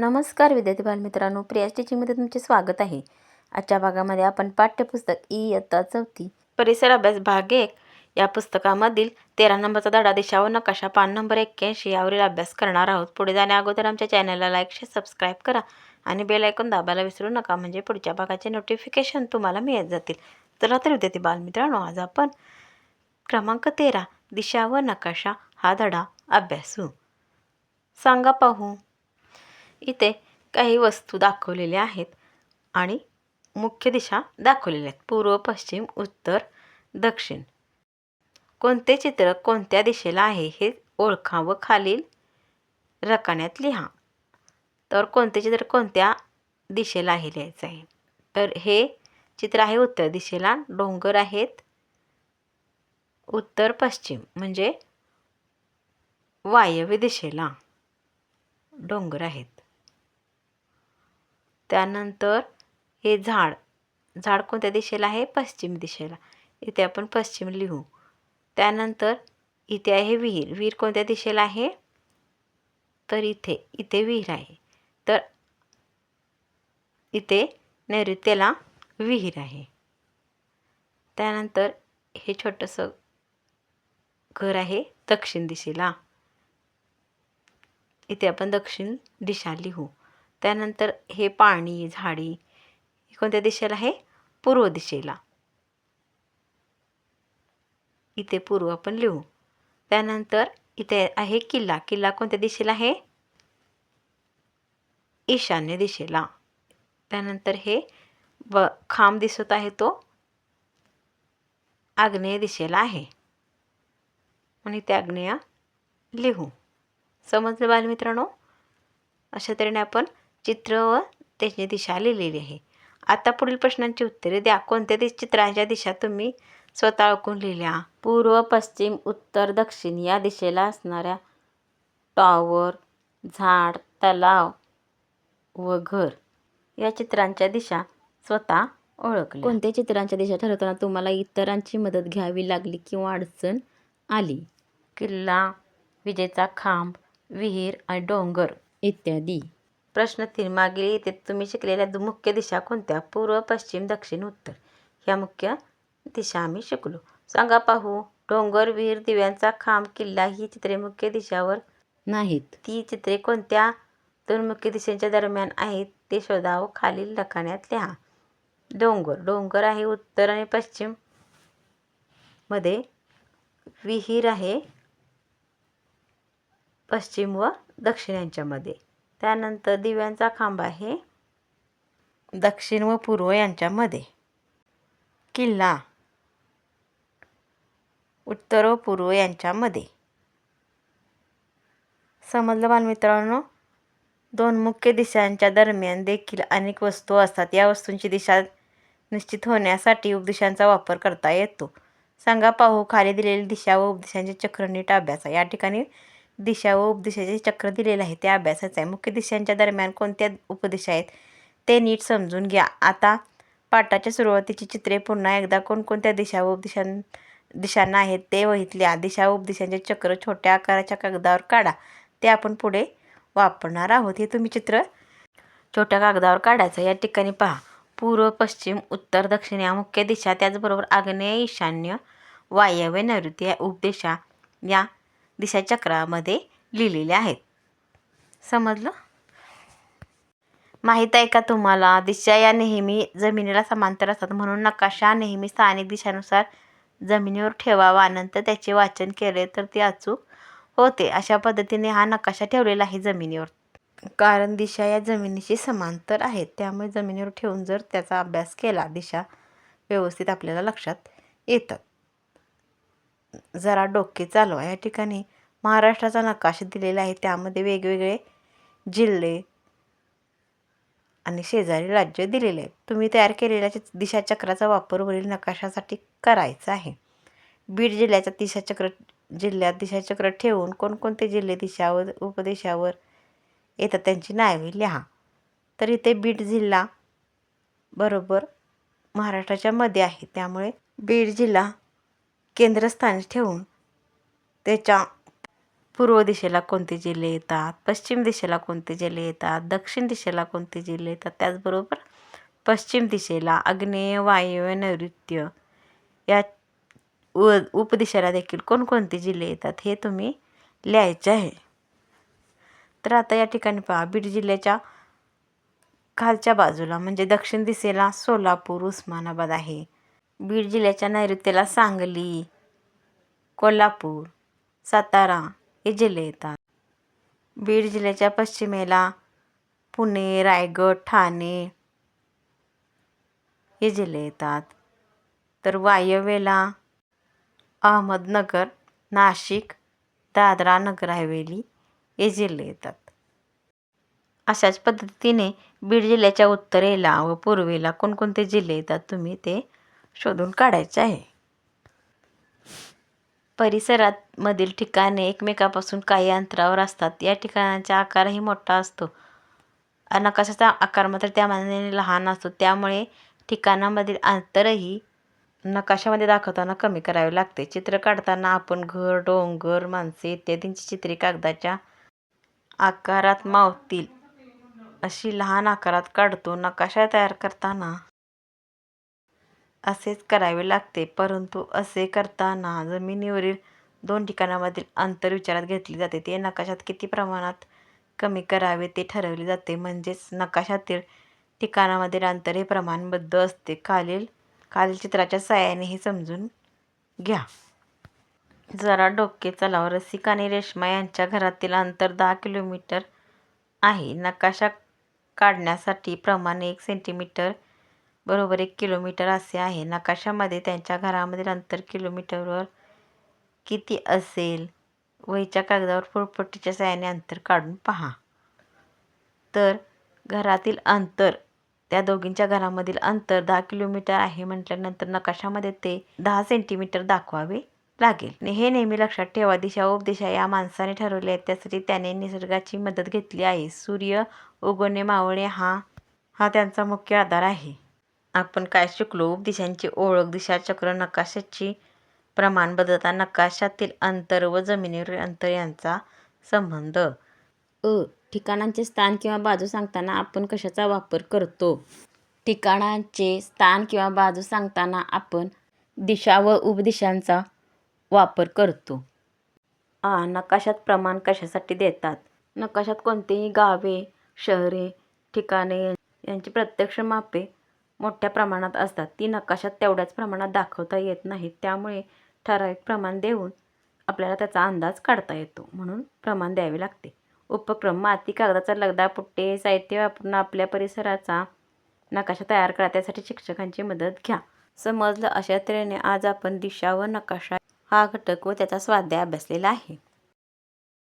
नमस्कार विद्यार्थी बालमित्रांनो प्रिया टीचिंगमध्ये तुमचे स्वागत आहे. आजच्या भागामध्ये आपण पाठ्यपुस्तक इयत्ता चौथी परिसर अभ्यास भाग एक या पुस्तकामधील तेरा नंबरचा धडा दिशा व नकाशा पान नंबर एक्क्याऐंशी यावरील अभ्यास करणार आहोत. पुढे जाण्या अगोदर आमच्या चॅनलला लाईक शेअर सबस्क्राईब करा आणि बेल ऐकून दाबायला विसरू नका. म्हणजे पुढच्या भागाचे नोटिफिकेशन तुम्हाला मिळत जातील. चला तर विद्यार्थी बालमित्रांनो आज आपण क्रमांक तेरा दिशा व नकाशा हा धडा अभ्यासू. सांगा पाहू. इथे काही वस्तू दाखवलेल्या आहेत आणि मुख्य दिशा दाखवलेल्या आहेत. पूर्व पश्चिम उत्तर दक्षिण. कोणते चित्र कोणत्या दिशेला आहे हे ओळखा व खालील रकान्यात लिहा. तर कोणते चित्र कोणत्या दिशेला आहे लिहायचं आहे? तर हे चित्र आहे उत्तर दिशेला. डोंगर आहेत. उत्तर पश्चिम म्हणजे वायव्य दिशेला डोंगर आहेत. त्यानंतर हे झाड झाड कोणत्या दिशेला आहे? पश्चिम दिशेला. इथे आपण पश्चिम लिहू. त्यानंतर इथे आहे विहीर. विहीर कोणत्या दिशेला आहे? तर इथे इथे विहीर आहे. तर इथे नैऋत्येला विहीर आहे. त्यानंतर हे छोटंसं घर आहे दक्षिण दिशेला. इथे आपण दक्षिण दिशा लिहू. त्यानंतर हे पाणी झाडी कोणत्या दिशेला आहे? पूर्व दिशेला. इथे पूर्व आपण लिहू. त्यानंतर इथे आहे किल्ला. किल्ला कोणत्या दिशेला आहे? ईशान्य दिशेला. त्यानंतर हे ब खांब दिसत आहे तो. आग्नेय दिशेला आहे. आणि ते आग्नेय लिहू. समजलं बालमित्रांनो? अशा तऱ्हेने आपण चित्र व त्याची दिशा लिहिलेली आहे. आता पुढील प्रश्नांची उत्तरे द्या. कोणत्या चित्रांच्या दिशा तुम्ही स्वतः ओळखून लिहिल्या? पूर्व पश्चिम उत्तर दक्षिण या दिशेला असणाऱ्या टॉवर झाड तलाव व घर या चित्रांच्या दिशा स्वतः ओळखल्या. कोणत्या चित्रांच्या दिशा ठरवताना तुम्हाला इतरांची मदत घ्यावी लागली किंवा अडचण आली? किल्ला विजेचा खांब विहीर आणि डोंगर इत्यादी. प्रश्न तीन मागील इथे तुम्ही शिकलेल्या मुख्य दिशा कोणत्या? पूर्व पश्चिम दक्षिण उत्तर. ह्या मुख्य दिशा आम्ही शिकलो. सांगा पाहू. डोंगर विहीर दिव्यांचा खांब किल्ला ही चित्रे मुख्य दिशावर नाहीत. ती चित्रे कोणत्या? दोन मुख्य दिशांच्या दरम्यान आहेत. ते शोधा व खालील रकान्यात लिहा. डोंगर. डोंगर आहे उत्तर आणि पश्चिममध्ये. विहीर आहे पश्चिम व दक्षिण यांच्यामध्ये त्यानंतर दिव्यांचा खांब आहे. दक्षिण व पूर्व यांच्यामध्ये. किल्ला. उत्तर व पूर्व यांच्यामध्ये. समजलं बालमित्रांनो? दोन मुख्य दिशांच्या दरम्यान देखील अनेक वस्तू असतात. या वस्तूंची दिशा निश्चित होण्यासाठी उपदिशांचा वापर करता येतो. सांगा पाहू खाली दिलेली दिशा व उपदिशांचे चक्र नीट अभ्यासा. या ठिकाणी दिशा व उपदिशाचे चक्र दिलेले आहे. ते अभ्यासाचं आहे. मुख्य दिशांच्या दरम्यान कोणत्या उपदिशा आहेत? ते नीट समजून घ्या. आता पाठाच्या सुरुवातीची चित्रे पुन्हा एकदा कोणकोणत्या दिशा व उपदिशां दिशांना आहेत ते वहीतल्या दिशा व उपदिशांचे चक्र छोट्या आकाराच्या कागदावर काढा. ते आपण पुढे वापरणार आहोत. हे तुम्ही चित्र छोट्या कागदावर काढायचं. या ठिकाणी पहा. पूर्व पश्चिम उत्तर दक्षिण या मुख्य दिशा. त्याचबरोबर आग्नेय ईशान्य वायव्य नैऋत्य या उपदिशा या दिशाचक्रामध्ये लिहिलेल्या आहेत. समजलं? माहीत आहे का तुम्हाला दिशा या नेहमी जमिनीला समांतर असतात म्हणून नकाशा नेहमी स्थानिक दिशानुसार जमिनीवर ठेवावा. नंतर त्याचे वाचन केले तर ते अचूक होते. अशा पद्धतीने हा नकाशा ठेवलेला आहे जमिनीवर. कारण दिशा या जमिनीशी समांतर आहेत. त्यामुळे जमिनीवर ठेवून जर त्याचा अभ्यास केला दिशा व्यवस्थित आपल्याला लक्षात येतात. जरा डोके चालवा. या ठिकाणी महाराष्ट्राचा नकाशा दिलेला आहे. त्यामध्ये वेगवेगळे जिल्हे आणि शेजारी राज्य दिलेले आहेत. तुम्ही तयार केलेल्या दिशाचक्राचा वापर वरील नकाशासाठी करायचा आहे. बीड जिल्ह्याच्या दिशाचक्र जिल्ह्यात दिशाचक्र ठेवून कोणकोणते जिल्हे दिशावर उपदेशावर येतात त्यांची नावे लिहा. तर इथे बीड जिल्हा बरोबर महाराष्ट्राच्या मध्ये आहे. त्यामुळे बीड जिल्हा केंद्रस्थानी ठेवून त्याच्या पूर्व दिशेला कोणते जिल्हे येतात पश्चिम दिशेला कोणते जिल्हे येतात दक्षिण दिशेला कोणते जिल्हे येतात त्याचबरोबर पश्चिम दिशेला आग्नेय वायव्य नैऋत्य या व उपदिशेला देखील कोणकोणते जिल्हे येतात हे तुम्ही लिहायचे आहे. तर आता या ठिकाणी पहा बीड जिल्ह्याच्या खालच्या बाजूला म्हणजे दक्षिण दिशेला सोलापूर उस्मानाबाद आहे. बीड जिल्ह्याच्या नैऋत्येला सांगली कोल्हापूर सातारा हे जिल्हे येतात. बीड जिल्ह्याच्या पश्चिमेला पुणे रायगड ठाणे हे जिल्हे येतात. तर वायव्येला अहमदनगर नाशिक दादरा नगर हवेली हे जिल्हे येतात. अशाच पद्धतीने बीड जिल्ह्याच्या उत्तरेला व पूर्वेला कोणकोणते जिल्हे येतात तुम्ही ते शोधून काढायचे आहे. परिसरात मधील ठिकाणे एकमेकापासून काही अंतरावर असतात. या ठिकाणांचा आकारही मोठा असतो. नकाशाचा आकार मात्र त्या मानाने लहान असतो. त्यामुळे ठिकाणामधील अंतरही नकाशामध्ये दाखवताना कमी करावे लागते. चित्र काढताना आपण घर डोंगर माणसे इत्यादींची चित्रे कागदाच्या आकारात मावतील. अशी लहान आकारात काढतो. नकाशा तयार करताना असेच करावे लागते. परंतु असे करताना जमिनीवरील दोन ठिकाणामधील अंतर विचारात घेतले जाते. ते नकाशात किती प्रमाणात कमी करावे ते ठरवले जाते. म्हणजेच नकाशातील ठिकाणामधील अंतर हे प्रमाणबद्ध असते. खालील खालील चित्राच्या सहाय्याने हे समजून घ्या. जरा डोके चलाव. रसिक आणि रेश्मा यांच्या घरातील अंतर दहा किलोमीटर आहे. नकाशा काढण्यासाठी प्रमाण एक सेंटीमीटर बरोबर एक किलोमीटर असे आहे. नकाशामध्ये त्यांच्या घरामधील अंतर किलोमीटरवर किती असेल? वहीच्या कागदावर फुलपट्टीच्या सहाय्याने अंतर काढून पहा. तर घरातील अंतर त्या दोघींच्या घरामधील अंतर दहा किलोमीटर आहे म्हटल्यानंतर नकाशामध्ये ते दहा सेंटीमीटर दाखवावे लागेल. हे नेहमी लक्षात ठेवा दिशा उपदिशा या माणसाने ठरवले आहेत. त्यासाठी त्याने निसर्गाची मदत घेतली आहे. सूर्य उगवणे मावळे हा हा त्यांचा मुख्य आधार आहे. आपण काय शिकलो? उपदिशांची ओळख दिशाचक्र नकाशाची प्रमाण बदलता नकाशातील अंतर व जमिनीवरील अंतर यांचा संबंध. अ. ठिकाणांचे स्थान किंवा बाजू सांगताना आपण कशाचा वापर करतो? ठिकाणांचे स्थान किंवा बाजू सांगताना आपण दिशा व उपदिशांचा वापर करतो. आ नकाशात प्रमाण कशासाठी देतात? नकाशात कोणतेही गावे शहरे ठिकाणे यांची प्रत्यक्ष मापे मोठ्या प्रमाणात असतात. ती नकाशात तेवढ्याच प्रमाणात दाखवता येत नाहीत. त्यामुळे ठराविक प्रमाण देऊन आपल्याला त्याचा अंदाज काढता येतो म्हणून प्रमाण द्यावे लागते. उपक्रम माती कागदाचा लगदा पुट्टे साहित्य वापरून आपल्या परिसराचा नकाशा तयार करा. त्यासाठी शिक्षकांची मदत घ्या. समजलं अशा तऱ्हेने आज आपण दिशा व नकाशा हा घटक व त्याचा स्वाध्याय अभ्यासलेला आहे.